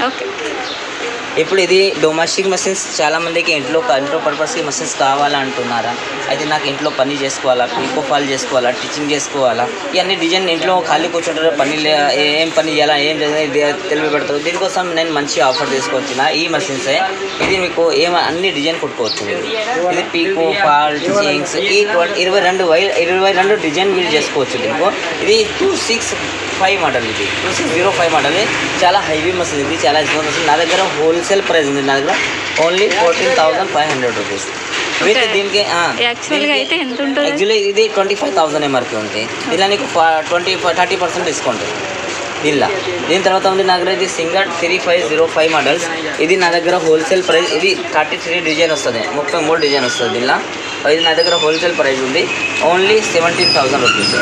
Okay ఇప్పుడు ఇది domestic machines చాలామందికి ఇంట్లో ఇంట్లో పర్పస్కి మషిన్స్ కావాలంటున్నారా? అయితే నాకు ఇంట్లో పని చేసుకోవాలా పీకో ఫాల్ చేసుకోవాలా టీచింగ్ చేసుకోవాలా? ఇవన్నీ డిజైన్ ఇంట్లో ఖాళీ కూర్చుంటారు పని ఏం పని చేయాలా ఏం చేయాలి ఇది తెలివి పెడతారు. దీనికోసం నేను మంచి ఆఫర్ తీసుకొచ్చిన ఈ మెషిన్సే ఇది మీకు ఏం అన్ని డిజైన్ కుట్టుకోవచ్చు ఇది పీకో ఫాల్ టీచింగ్స్ ఈ ఇరవై రెండు వై ఇరవై రెండు డిజైన్ మీరు చేసుకోవచ్చు దీనికి. ఇది టూ సిక్స్ ఫైవ్ మోడల్ ఇది. Two six zero five model చాలా హైవీ మెషిన్ ఇది చాలా ఎక్స్పెన్స్ నా దగ్గర హోల్సేల్ ప్రైస్ ఉంది నా దగ్గర. Only fourteen thousand five hundred rupees with. దీనికి యాక్చువల్లీ ఇది ట్వంటీ ఫైవ్ థౌసండ్ ఎంఆర్పి ఉంది. ఇలా నీకు ట్వంటీ థర్టీ పర్సెంట్ డిస్కౌంట్ దీనిలో దీని తర్వాత ఉంది నా దగ్గర ఇది Singer three five zero five models ఇది నా దగ్గర హోల్సేల్ ప్రైస్ ఇది థర్టీ త్రీ డిజైన్ వస్తుంది. ముప్పై మూడు డిజైన్ వస్తుంది. దీనిలో ఇది నా దగ్గర హోల్సేల్ ప్రైస్ ఉంది. ఓన్లీ సెవెంటీన్ థౌసండ్ రూపీస్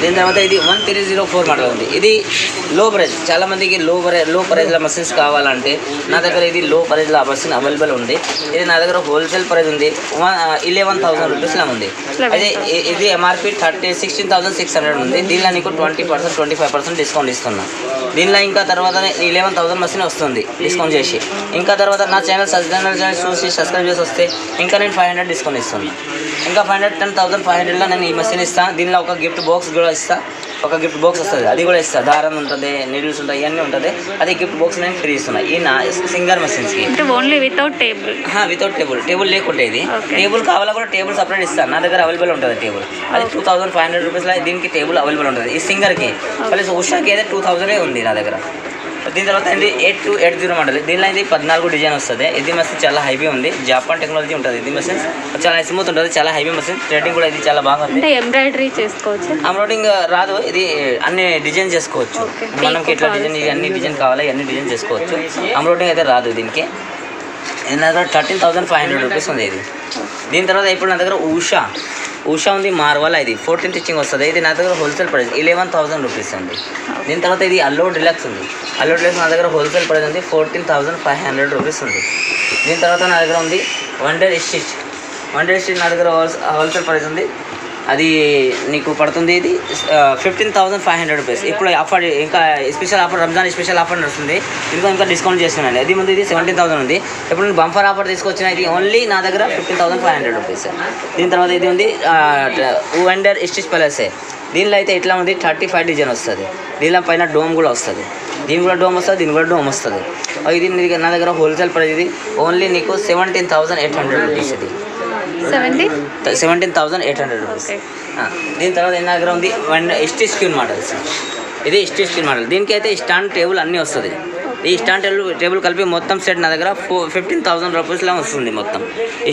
దీని తర్వాత ఇది one three zero four model ఉంది. ఇది లో ప్రైస్ చాలా మందికి లో ప్రైస్లో ప్రైస్లో మషిన్స్ కావాలంటే నా దగ్గర ఇది లో ప్రైస్లో మషిన్ అవైలబుల్ ఉంది. ఇది నా దగ్గర హోల్సేల్ ప్రైస్ ఉంది. వన్ ఇలెవెన్ థౌసండ్ రూపీస్లో ఉంది. అదే ఇది MRP thirty sixteen thousand six hundred ఉంది. దీనిలో నీకు twenty percent twenty five percent discount ఇస్తున్నా. దీనిలో ఇంకా తర్వాత ఇలెవెన్ థౌసండ్ మషిన్ వస్తుంది డిస్కౌంట్ చేసి. ఇంకా తర్వాత నా ఛానల్ సబ్స్క్రైబర్ ఛానల్ చూసి సబ్స్క్రైబ్ చేసి వస్తే ఇంకా నేను ఫైవ్ హండ్రెడ్ డిస్కౌంట్ ఇస్తాను. ఇంకా five hundred ten thousand five హండ్రెడ్లో నేను ఈ మషిన్ ఇస్తాను దీనిలో ఒక గిఫ్ట్ బాక్స్ కూడా ఇస్తాను ఒక గిఫ్ట్ బాక్స్ వస్తుంది. అది కూడా ఇస్తా. దారం ఉంటుంది నీడిల్స్ ఉంటాయి ఇవన్నీ ఉంటుంది. అది గిఫ్ట్ బాక్స్ నేను ఫ్రీ ఇస్తున్నా. ఈ నా Singer మషిన్స్కి only without table without table table లేకుంటే ఇది. టేబుల్ కావాలా కూడా టేబుల్ సపరేట్ ఇస్తాను నా దగ్గర అవైలబుల్ ఉంటుంది టేబుల్ అది టూ థౌసండ్ ఫైవ్ హండ్రెడ్ రూపీస్లో దీనికి టేబుల్ అవైలబుల్ ఉంటుంది. ఈ సింగర్కి. ప్లస్ ఉషాకి అయితే టూ థౌసండే ఉంది నా దగ్గర. దీని తర్వాత ఏంటి eight two eight zero model. దీనిలో ఇది పద్నాలుగు డిజైన్ వస్తుంది. ఇది మసీన్ చాలా హైవీ ఉంది. జాపాన్ టెక్నాలజీ ఉంటుంది. ఇది మసీన్ చాలా స్మూత్ ఉంటుంది. చాలా హైవీ మసీన్ థ్రెడింగ్ కూడా ఇది చాలా బాగుంది. అంటే ఎంబ్రాయిడరీ చేసుకోవచ్చు? అమ్రోడింగ్ రాదు. ఇది అన్ని డిజైన్ చేసుకోవచ్చు. మనకి ఇట్లా డిజైన్ అన్ని డిజైన్ కావాలి. అన్ని డిజైన్ చేసుకోవచ్చు. అమ్రోడింగ్ అయితే రాదు దీనికి. నా దగ్గర thirteen thousand five hundred rupees ఉంది ఇది. దీని తర్వాత ఇప్పుడు నా దగ్గర ఉషా. ఉషా ఉంది మార్వల్ ఇది? ఫోర్టీన్ స్టిచ్చింగ్ వస్తుంది? ఇది నా దగ్గర wholesale price eleven thousand rupees ఉంది. దీని తర్వాత ఇది అల్లో డిలక్స్ ఉంది. అల్లో డిలక్స్ నా దగ్గర హోల్సేల్ ప్రైస్ ఉంది fourteen thousand five hundred rupees ఉంది. దీని తర్వాత నా దగ్గర ఉంది వండర్ స్టిచ్ వండర్ స్టిచ్ నా దగ్గర హోల్సేల్ ప్రైస్ ఉంది అది నీకు పడుతుంది ఇది fifteen thousand five hundred rupees ఇప్పుడు ఆఫర్ ఇంకా special offer Ramzan special offer నడుస్తుంది. ఇంకా ఇంకా డిస్కౌంట్ చేస్తున్నాను అది ముందు ఇది సెవెంటీన్ థౌసండ్ ఉంది. ఇప్పుడు నేను బంఫర్ ఆఫర్ తీసుకొచ్చిన ఇది ఓన్లీ నా దగ్గర fifteen thousand five hundred rupees దీని తర్వాత ఇది ఉంది వండర్ స్టిచ్ ప్యాలెసే దీనిలో అయితే ఇట్లా ఉంది థర్టీ ఫైవ్ డిజైన్ వస్తుంది. దీనిలో పైన డోమ్ కూడా వస్తుంది. దీని కూడా డోమ్ వస్తుంది దీని కూడా డోమ్ వస్తుంది. ఇది నా దగ్గర హోల్సేల్ ప్రైస్ ఇది. ఓన్లీ నీకు seventeen thousand eight hundred rupees ఇది. Seventy seventeen thousand eight hundred rupees దీని తర్వాత నా దగ్గర ఉంది? వన్ ఎస్టీ స్క్రీన్ మోడల్స్ ఇది ఎస్టీ స్క్రీన్ మోడల్ దీనికి అయితే స్టాండ్ టేబుల్ అన్నీ వస్తుంది. ఈ స్టాండ్ టేబుల్ టేబుల్ కలిపి మొత్తం సెట్ నా దగ్గర ఫో ఫిఫ్టీన్ థౌసండ్ రూపీస్లో వస్తుంది మొత్తం.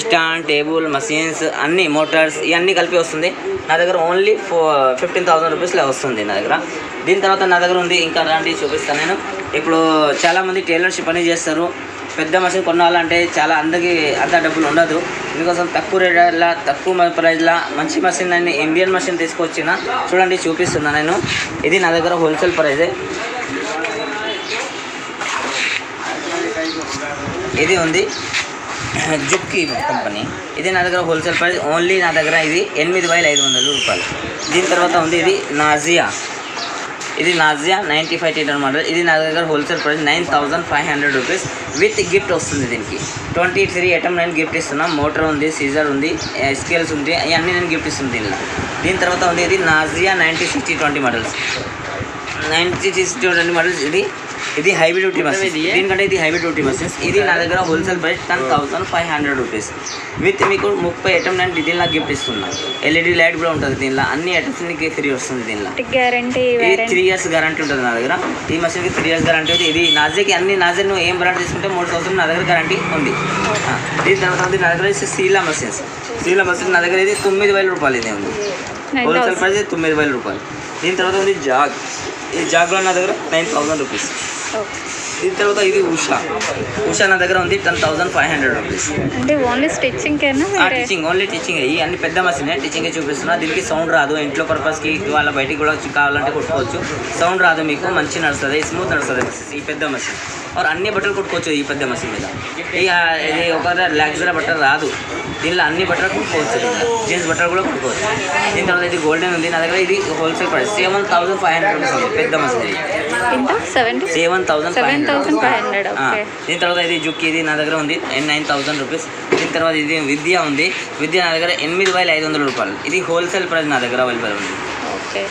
స్టాండ్ టేబుల్ మషిన్స్ అన్ని మోటార్స్ ఇవన్నీ కలిపి వస్తుంది. నా దగ్గర ఓన్లీ ఫో ఫిఫ్టీన్ థౌసండ్ రూపీస్లో వస్తుంది నా దగ్గర. దీని తర్వాత నా దగ్గర ఉంది ఇంకా అలాంటివి చూపిస్తాను నేను. ఇప్పుడు చాలామంది టైలర్షిప్ పని చేస్తారు. పెద్ద మషిన్ కొనాలంటే చాలా అందరికి అంత డబ్బులు ఉండదు. మీకోసం తక్కువ రేట్ల తక్కువ ప్రైజ్లో మంచి మషిన్ అని ఇండియన్ మషిన్ తీసుకొచ్చిన. చూడండి చూపిస్తున్నా నేను. ఇది నా దగ్గర హోల్సేల్ ప్రైజే ఇది ఉంది. జుక్కి కంపెనీ ఇది నా దగ్గర హోల్సేల్ ప్రైస్ ఓన్లీ నా దగ్గర ఇది ఎనిమిది వేల ఐదు వందల రూపాయలు. దీని తర్వాత ఉంది ఇది నాజియా ఇది నాజియా నైంటీ ఫైవ్ టీటర్ మోడల్ ఇది నా దగ్గర wholesale price nine thousand five hundred rupees with gift వస్తుంది దీనికి. ట్వంటీ త్రీ ఐటమ్ నేను గిఫ్ట్ ఇస్తున్నా. మోటార్ ఉంది సీజర్ ఉంది స్కేల్స్ ఉంది ఇవన్నీ నేను గిఫ్ట్ ఇస్తుంది దీనిలో. దీని తర్వాత ఉంది ఇది Nazia ninety sixty twenty models ninety sixty twenty models ఇది ఇది హైవీ డ్యూటీ మసీన్స్ దీనికంటే ఇది హైవీ డ్యూటీ మసీన్స్ ఇది నా దగ్గర wholesale price ten thousand five hundred rupees. With మీకు ముప్పై ఐటమ్ నేను దీనిలో గిఫ్ట్ ఇస్తున్నా. ఎల్ఈడి లైట్ కూడా ఉంటుంది దీనిలో. అన్ని ఐటమ్స్ మీకు ఫ్రీ వస్తుంది దీనిలో. గ్యారంటీ త్రీ ఇయర్స్ గ్యారంటీ ఉంటుంది నా దగ్గర. ఈ మషిన్కి త్రీ ఇయర్స్ గ్యారంటీ ఉంది. ఇది నాజేకి అన్ని నాజే నువ్వు ఏం బ్రాండ్ తీసుకుంటే మూడు సంవత్సరం నా దగ్గర గ్యారంటీ ఉంది. దీని తర్వాత ఉంది నా దగ్గర సీలా మషిన్స్ సీలా మషిన్ నా దగ్గర ఇది తొమ్మిది వేల రూపాయలు ఇది ఉంది. హోల్సేల్ ప్రైస్ తొమ్మిది వేల రూపాయలు. దీని తర్వాత ఉంది జాగ్. ఈ జాగ్లో నా దగ్గర నైన్ థౌసండ్ రూపీస్ దీని తర్వాత ఇది ఉషా. ఉషా నా దగ్గర ఉంది ten thousand five hundred rupees. అంటే only stitching teaching only teaching అయ్యి అన్ని పెద్ద మషిన్ టీచింగ్ చూపిస్తున్నా. దీనికి సౌండ్ రాదు. ఇంట్లో పర్పస్కి వాళ్ళ బయటికి కూడా కావాలంటే కొట్టుకోవచ్చు. సౌండ్ రాదు మీకు మంచి నడుస్తుంది స్మూత్ నడుస్తుంది ఈ పెద్ద మషిన్ और అన్ని బట్టలు కుట్టుకోవచ్చు ఈ పెద్ద మషిన్ మీద. ఇది ఒక లాక్సరీ బట్టలు రాదు. దీనిలో అన్ని బట్టలు కుట్టుకోవచ్చు. జీన్స్ బట్టలు కూడా కుట్టుకోవచ్చు. దీని తర్వాత ఇది గోల్డెన్ ఉంది. నా దగ్గర ఇది wholesale price seven thousand five hundred rupees ఉంది. పెద్ద machine seventy seven thousand seven thousand five hundred దీని తర్వాత ఇది జుక్కి ఇది నా దగ్గర ఉంది నైన్ థౌసండ్ రూపీస్ దీని తర్వాత ఇది విద్య ఉంది. విద్య నా దగ్గర ఎనిమిది వేల ఐదు వందల రూపాయలు. ఇది హోల్సేల్ ప్రైస్ నా దగ్గర అవైలబుల్ ఉంది. ఓకే